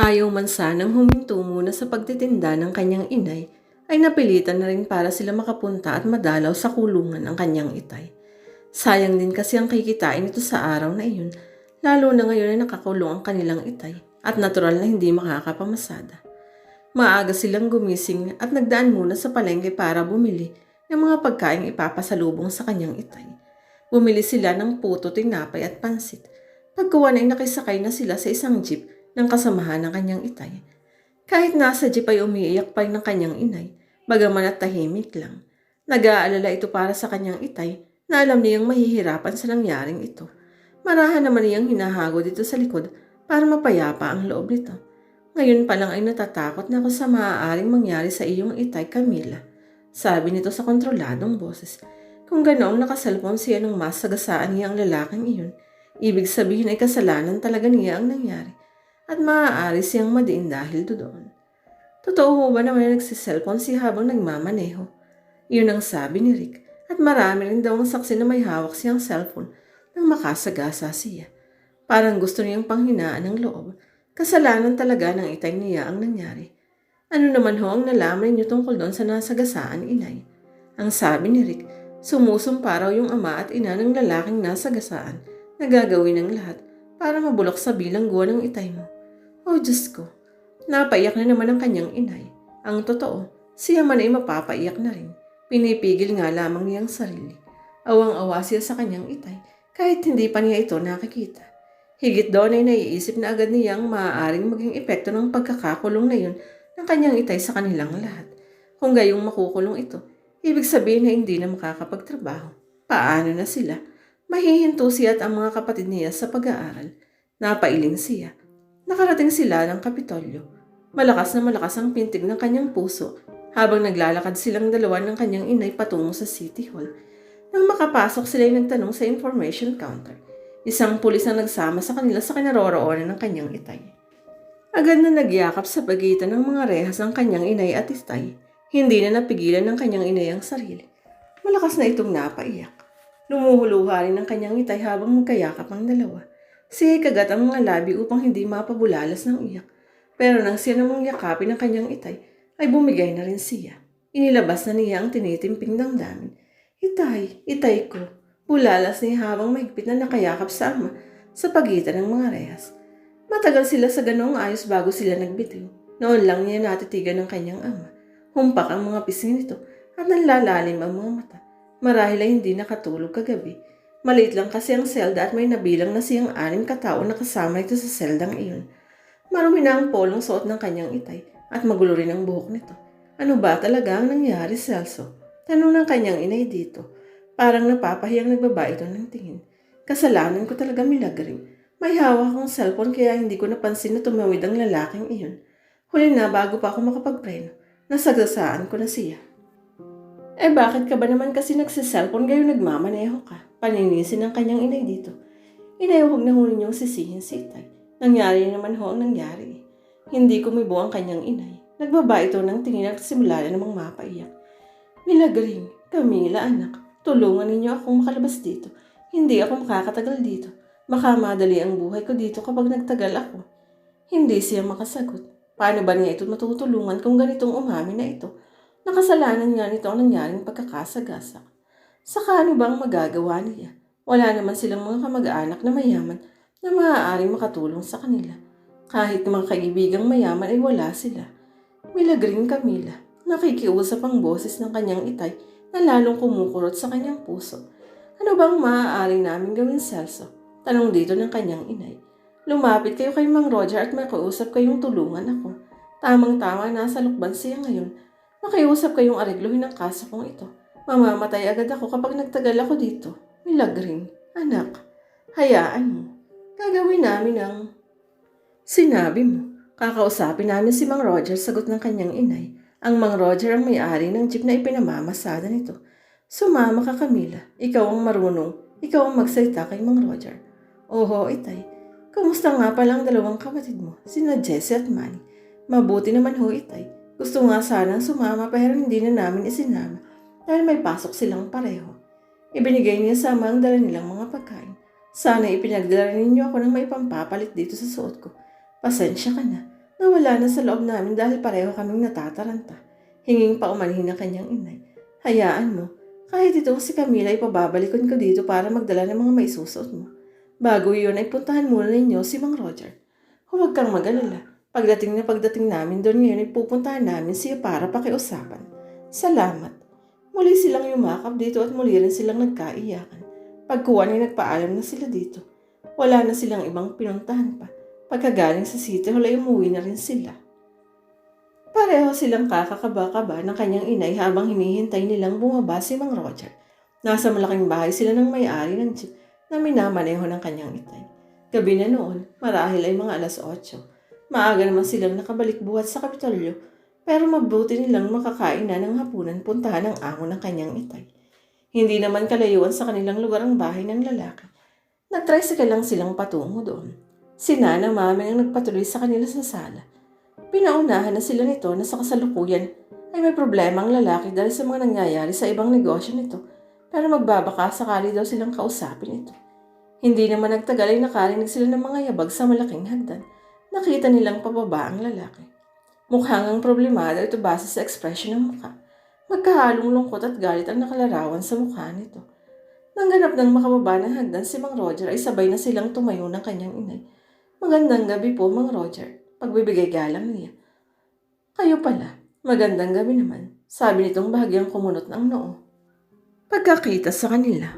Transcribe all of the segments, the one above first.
Ayaw man sanang huminto muna sa pagtitinda ng kanyang inay, ay napilitan na rin para sila makapunta at madalaw sa kulungan ng kanyang itay. Sayang din kasi ang kikitain nito sa araw na iyon, lalo na ngayon ay nakakulong ang kanilang itay at natural na hindi makakapamasada. Maaga silang gumising at nagdaan muna sa palengke para bumili ng mga pagkain ipapasalubong sa kanyang itay. Bumili sila ng puto, tinapay at pansit. Pagkuwan ay nakisakay na sila sa isang jeep ng kasamahan ng kanyang itay. Kahit nasa jeep ay umiiyak pa ng kanyang inay, bagaman at tahimik lang. Nag-aalala ito para sa kanyang itay na alam niyang mahihirapan sa nangyaring ito. Marahan naman niyang hinahago dito sa likod para mapayapa ang loob nito. Ngayon pa lang ay natatakot na ako sa maaaring mangyari sa iyong itay, Camila. Sabi nito sa kontroladong boses. Kung ganoong nakasalpon siya ng mas sagasaan niya ang lalaking iyon, ibig sabihin ay kasalanan talaga niya ang nangyari at maaari siyang madiin dahil doon. Totoo ho ba na nagsiselfon siya habang nagmamaneho? Iyon ang sabi ni Rick at marami rin daw ang saksi na may hawak siyang cellphone nang makasagasa siya. Parang gusto niyang panghinaan ng loob. Kasalanan talaga ng itay niya ang nangyari. Ano naman ho ang nalaman niyo tungkol doon sa nasagasaan, inay? Ang sabi ni Rick, sumusumpa raw yung ama at ina ng lalaking nasagasaan na gagawin ng lahat para mabulok sa bilangguan ng itay mo. Oh, Diyos ko. Napaiyak na naman ang kanyang inay. Ang totoo, siya man ay mapapaiyak na rin. Pinipigil nga lamang niyang sarili. Awang-awa siya sa kanyang itay kahit hindi pa niya ito nakikita. Higit doon ay naiisip na agad niyang maaaring maging epekto ng pagkakakulong na yun ng kanyang itay sa kanilang lahat. Kung gayong makukulong ito, ibig sabihin na hindi na makakapagtrabaho. Paano na sila? Mahihinto siya at ang mga kapatid niya sa pag-aaral. Napailing siya. Nakarating sila ng Kapitolyo. Malakas na malakas ang pintig ng kanyang puso habang naglalakad silang dalawa ng kanyang inay patungo sa City Hall. Nang makapasok sila ay nagtanong sa information counter. Isang pulis ang nagsama sa kanila sa kinaroroonan ng kanyang itay. Agad na nagyakap sa pagitan ng mga rehas ang kanyang inay at itay. Hindi na napigilan ng kanyang inay ang sarili. Malakas na itong napaiyak. Lumuhuluha rin ng kanyang itay habang magkayakap ang dalawa. Siya kagat ang mga labi upang hindi mapabulalas ng iyak. Pero nang siya namang yakapin ng kanyang itay, ay bumigay na rin siya. Inilabas na niya ang tinitimping ng damin. Itay, itay ko. Bulalas niya habang mahigpit na nakayakap sa ama sa pagitan ng mga rehas. Matagal sila sa ganong ayos bago sila nagbitiw. Noon lang niya natitigan ng kanyang ama. Humpak ang mga pisngi nito at nanlalalim ang mga mata. Marahil ay hindi nakatulog kagabi. Maliit lang kasi ang selda at may nabilang na siyang anim katao na kasama ito sa seldang iyon. Marumi na ang polong suot ng kanyang itay at magulo rin ang buhok nito. Ano ba talaga ang nangyari, Celso? Tanong ng kanyang inay dito. Parang napapahiyang nagbaba ito ng tingin. Kasalanan ko talaga milagring. May hawak akong cellphone kaya hindi ko napansin na tumawid ang lalaking iyon. Huli na bago pa ako makapagpreno. Nasagasaan ko na siya. Eh bakit ka ba naman kasi nagsiselfone gayo nagmamaneho ka? Paninisin ng kanyang inay dito. Inay, huwag na ho ninyong sisihin si itay. Nangyari naman ho ang nangyari. Hindi kumibo ang kanyang inay. Nagbaba ito ng tingin at simula na namang mapaiyak. Milagring, Camila anak, tulungan ninyo akong makalabas dito. Hindi ako makakatagal dito. Baka ang buhay ko dito kapag nagtagal ako. Hindi siya makasagot. Paano ba niya ito matutulungan kung ganitong umamin na ito? Nakasalanan nga nito ang nangyaring pagkakasagasak. Saka ano bang magagawa niya? Wala naman silang mga kamag-anak na mayaman na maaaring makatulong sa kanila. Kahit mga kaibigang mayaman ay wala sila. Milagring Camila, nakikiusap ang boses ng kanyang itay na lalong kumukurot sa kanyang puso. Ano bang maaaring namin gawin, Celso? Tanong dito ng kanyang inay. Lumapit kayo kay Mang Roger at makiusap kayong tulungan ako. Tamang-tama nasa lukban siya ngayon. Makiusap kayong aregluhin ang kaso kong ito. Mamamatay agad ako kapag nagtagal ako dito. Milagring, anak, hayaan mo. Gagawin namin ang... Sinabi mo, kakausapin namin si Mang Roger sagot ng kanyang inay. Ang Mang Roger ang may-ari ng jeep na ipinamamasada nito. Sumama ka Camila, ikaw ang marunong, ikaw ang magsalita kay Mang Roger. Oho, itay, kamusta nga pala ang dalawang kapatid mo, sina Jessie at Manny? Mabuti naman ho, itay. Gusto nga sanang sumama pero hindi na namin isinama dahil may pasok silang pareho. Ibinigay niya sa ama ang dala nilang mga pagkain. Sana ipinagdala ninyo ako ng may pampapalit dito sa suot ko. Pasensya ka na. Nawala na sa loob namin dahil pareho kaming natataranta. Hinging pa umanhin ng kanyang inay. Hayaan mo, kahit itong si Camila ipababalikan ko dito para magdala ng mga maisusuot mo. Bago yun ay puntahan muna ninyo si Mang Roger. Huwag kang mag-alala. Pagdating na pagdating namin doon ngayon ay pupuntahan namin siya para pakiusapan. Salamat. Muli silang yumakap dito at muli rin silang nagkaiyakan. Pagkuha ay nagpaalam na sila dito. Wala na silang ibang pinuntahan pa. Pagkagaling sa City Hall ay umuwi na rin sila. Pareho silang kakakaba-kaba ng kanyang inay habang hinihintay nilang bumaba si Mang Roger. Nasa malaking bahay sila ng may-ari ng jeep na minamaneho ng kanyang itay. Gabi na noon, marahil ay mga alas 8. Maaga naman silang nakabalik buhat sa Kapitolyo, pero mabuti nilang makakain na ng hapunan puntahan ang amo ng kanyang itay. Hindi naman kalayuan sa kanilang lugar ang bahay ng lalaki. Nag-tricycle lang silang patungo doon. Si Nana Mami ang nagpatuloy sa kanila sa sala. Pinaunahan na sila nito na sa kasalukuyan ay may problema ang lalaki dahil sa mga nangyayari sa ibang negosyo nito pero magbabaka sakali daw silang kausapin ito. Hindi naman nagtagal ay nakarinig sila ng mga yabag sa malaking hagdan. Nakita nilang pababa ang lalaki. Mukhang ang problemado ito base sa ekspresyon ng mukha. Magkahalong lungkot at galit ang nakalarawan sa mukha nito. Nang ganap ng makababa ng hagdan si Mang Roger ay sabay na silang tumayo ng kanyang inay. Magandang gabi po, Mang Roger. Pagbibigay galang niya. Kayo pala. Magandang gabi naman. Sabi nitong bahagyang kumunot ng noo. Pagkakita sa kanila,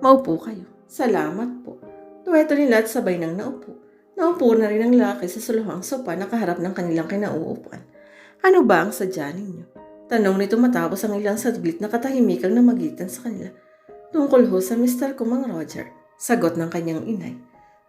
maupo kayo. Salamat po. Tuweto nila at sabay nang naupo. Naupo na rin ang lalaki sa suluhang sopa nakaharap ng kanilang kinauupuan. Ano ba ang sadya ninyo? Tanong nito matapos ang ilang saglit na katahimikang namagitan sa kanila. Tungkol ho sa Mr. Kumang Roger, sagot ng kanyang inay.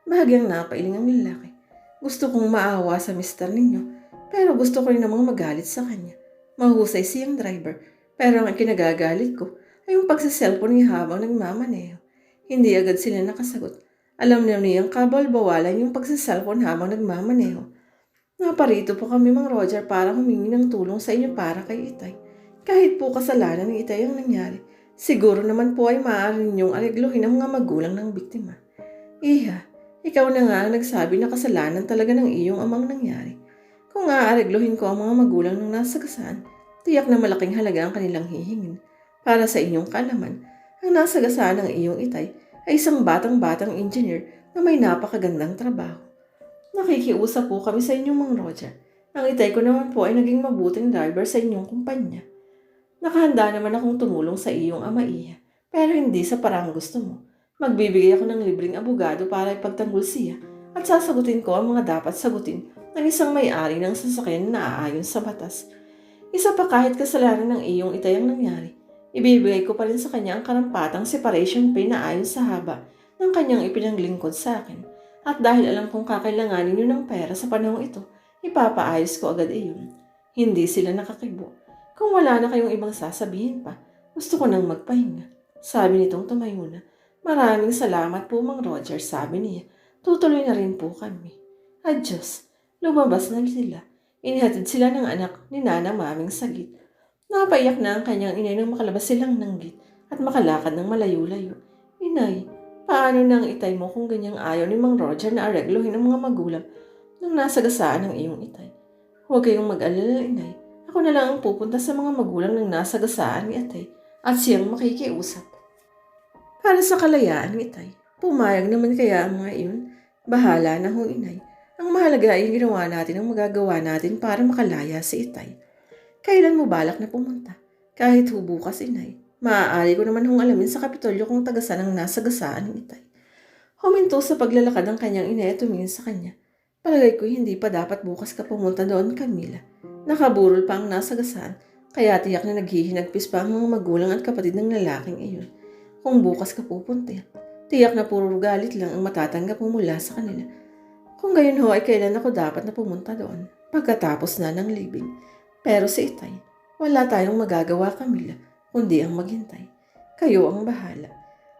Bahagyang napailing ang lalaki. Gusto kong maawa sa mister ninyo, pero gusto ko rin namang magalit sa kanya. Mahusay siyang driver, pero ang kinagagalit ko ay yung pagsaselfon niya habang nagmamaneho. Hindi agad sila nakasagot. Alam na niyang kabal-bawalan yung pagsaselfon habang nagmamaneho. Naparito po kami, Mang Roger, para humingi ng tulong sa inyo para kay Itay. Kahit po kasalanan ni Itay ang nangyari, siguro naman po ay maaari ninyong aregluhin ang mga magulang ng biktima. Iha, ikaw na nga ang nagsabi na kasalanan talaga ng iyong amang nangyari. Kung aaregluhin ko ang mga magulang ng nasagasaan, tiyak na malaking halaga ang kanilang hihingin. Para sa inyong kalaman, ang nasagasaan ng iyong itay ay isang batang-batang engineer na may napakagandang trabaho. Nakikiusap po kami sa inyong Mang Roger. Ang itay ko naman po ay naging mabuting driver sa inyong kumpanya. Nakahanda naman akong tumulong sa iyong ama iya, pero hindi sa parang gusto mo. Magbibigay ako ng libreng abogado para ipagtanggol siya at sasagutin ko ang mga dapat sagutin ng isang may-ari ng sasakyan na aayon sa batas. Isa pa kahit kasalanan ng iyong itay ang nangyari, ibibigay ko pa rin sa kanya ang karampatang separation pay na ayon sa haba ng kanyang ipinaglingkod sa akin. At dahil alam kong kakailanganin niyo ng pera sa panahong ito, ipapaayos ko agad iyon. Hindi sila nakakibo. Kung wala na kayong ibang sasabihin pa, gusto ko nang magpahinga. Sabi nitong tumayo na. Maraming salamat po, Mang Roger, sabi niya. Tutuloy na rin po kami. Adyos, lumabas na sila. Inihatid sila ng anak ni Nana Maming Sagit. Napaiyak na ang kanyang inay nang makalabas silang nanggit at makalakad ng malayo-layo. Inay, paano nang itay mo kung ganyang ayaw ni Mang Roger na areglohin ang mga magulang nang nasagasaan ng iyong itay? Huwag kayong mag-alala, inay. Ako na lang ang pupunta sa mga magulang ng nasagasaan ni atay at siyang makikiusap. Para sa kalayaan ni Itay, pumayag naman kaya ang mga iyon. Bahala na ho, inay. Ang mahalaga ay ginawa natin ang magagawa natin para makalaya si Itay. Kailan mo balak na pumunta? Kahit ho bukas, inay. Maaari ko naman hong alamin sa Kapitolyo kung tagasan ang nasagasaan ng Itay. Huminto sa paglalakad ng kanyang inay at sa kanya. Palagay ko hindi pa dapat bukas ka pumunta doon, Camila. Nakaburol pa ang nasagasaan, kaya tiyak na naghihinagpis pa ang mga magulang at kapatid ng lalaking iyon. Kung bukas ka pupunta, tiyak na puro galit lang ang matatanggap mo mula sa kanila. Kung gayon ho ay kailan ako dapat na pumunta doon, pagkatapos na ng libing. Pero si Itay, wala tayong magagawa, Camila, kundi ang maghintay. Kayo ang bahala.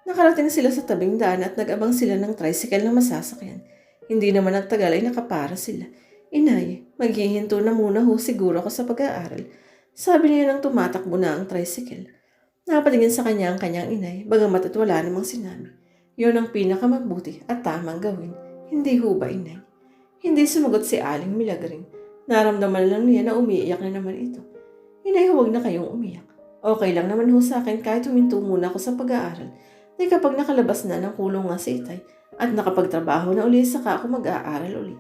Nakarating sila sa tabing daan at nag-abang sila ng tricycle na masasakyan. Hindi naman nagtagal ay nakapara sila. Inay, maghihinto na muna ho siguro ako sa pag-aaral. Sabi niya nang tumatakbo na ang tricycle. Napatingin sa kanya ang kanyang inay, bagamat at wala namang sinabi. Yun ang pinakamabuti at tamang gawin. Hindi ho ba, inay? Hindi sumagot si Aling Milagring. Naramdaman lang niya na umiiyak na naman ito. Inay, huwag na kayong umiyak. Okay lang naman ho sa akin kahit huminto muna ako sa pag-aaral. Dahil kapag nakalabas na ng kulungan si Itay at nakapagtrabaho na uli saka ako mag-aaral uli.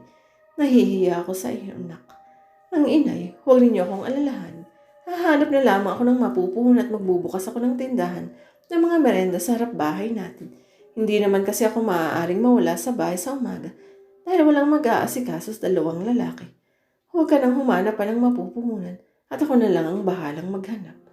Nahihiya ako sa iyo, anak. Ang inay, huwag ninyo akong alalahan. Hahanap na lamang ako ng mapupuhon at magbubukas ako ng tindahan ng mga merenda sa harap bahay natin. Hindi naman kasi ako maaaring mawala sa bahay sa umaga dahil walang mag-aasikaso sa dalawang lalaki. Huwag ka nang humanap pa ng mapupuhunan at ako na lang ang bahalang maghanap.